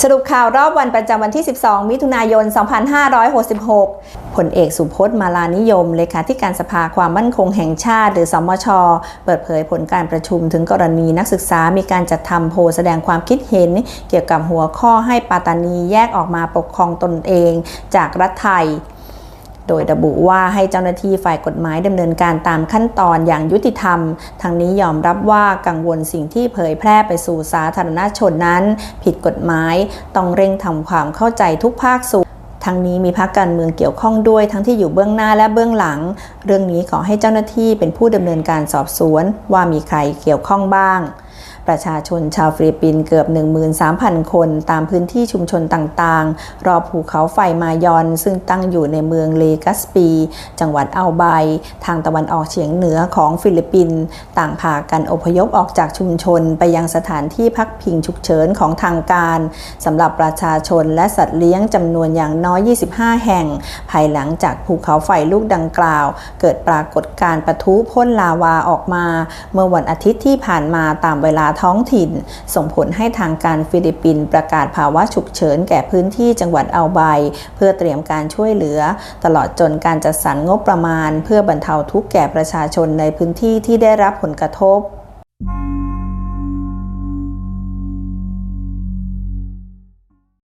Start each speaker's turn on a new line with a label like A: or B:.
A: สรุปข่าวรอบวันประจำวันที่ 12 มิถุนายน 2566 ผลเอกสุพจน์มาลานิยม เลขาธิการสภาความมั่นคงแห่งชาติ หรือสมช เปิดเผยผลการประชุมถึงกรณีนักศึกษามีการจัดทำโพแสดงความคิดเห็น เกี่ยวกับหัวข้อให้ปัตตานีแยกออกมาปกครองตนเอง จากรัฐไทย โดยระบุว่าให้เจ้าหน้าที่ฝ่ายกฎหมายดำเนินการตามขั้นตอนอย่างยุติธรรมทั้งนี้ยอมรับว่ากังวลสิ่งที่เผยแพร่ไปสู่สาธารณชนนั้น ผิดกฎหมาย ต้องเร่งทำความเข้าใจทุกภาคส่วนทั้งนี้มีพักการเมืองเกี่ยวข้องด้วยทั้งที่อยู่เบื้องหน้าและเบื้องหลัง เรื่องนี้ขอให้เจ้าหน้าที่เป็นผู้ดำเนินการสอบสวน ว่ามีใครเกี่ยวข้องบ้าง ประชาชนชาวฟิลิปปินส์เกือบ 13,000 คน ตามพื้นที่ชุมชนต่างๆ รอบภูเขาไฟมายอน ซึ่งตั้งอยู่ในเมืองเลกัสปี จังหวัดอัลไบทางตะวันออกเฉียงเหนือของฟิลิปปินส์ต่างพากันอพยพออกจากชุมชนไปยังสถานที่พักพิงฉุกเฉินของทางการสำหรับประชาชนและสัตว์เลี้ยงจำนวนอย่างน้อย 25 แห่ง ภายหลังจากภูเขาไฟลูกดังกล่าว เกิดปรากฏการณ์ปะทุพ่นลาวาออกมา เมื่อวันอาทิตย์ที่ผ่านมาตามเวลาท้องถิ่น ส่งผลให้ทางการฟิลิปปินส์ประกาศภาวะฉุกเฉินแก่พื้นที่จังหวัดอัลไบ เพื่อเตรียมการช่วยเหลือ ตลอดจนการจัดสรรงบประมาณ เพื่อบรรเทาทุกข์แก่ประชาชนในพื้นที่ที่ได้รับผลกระทบ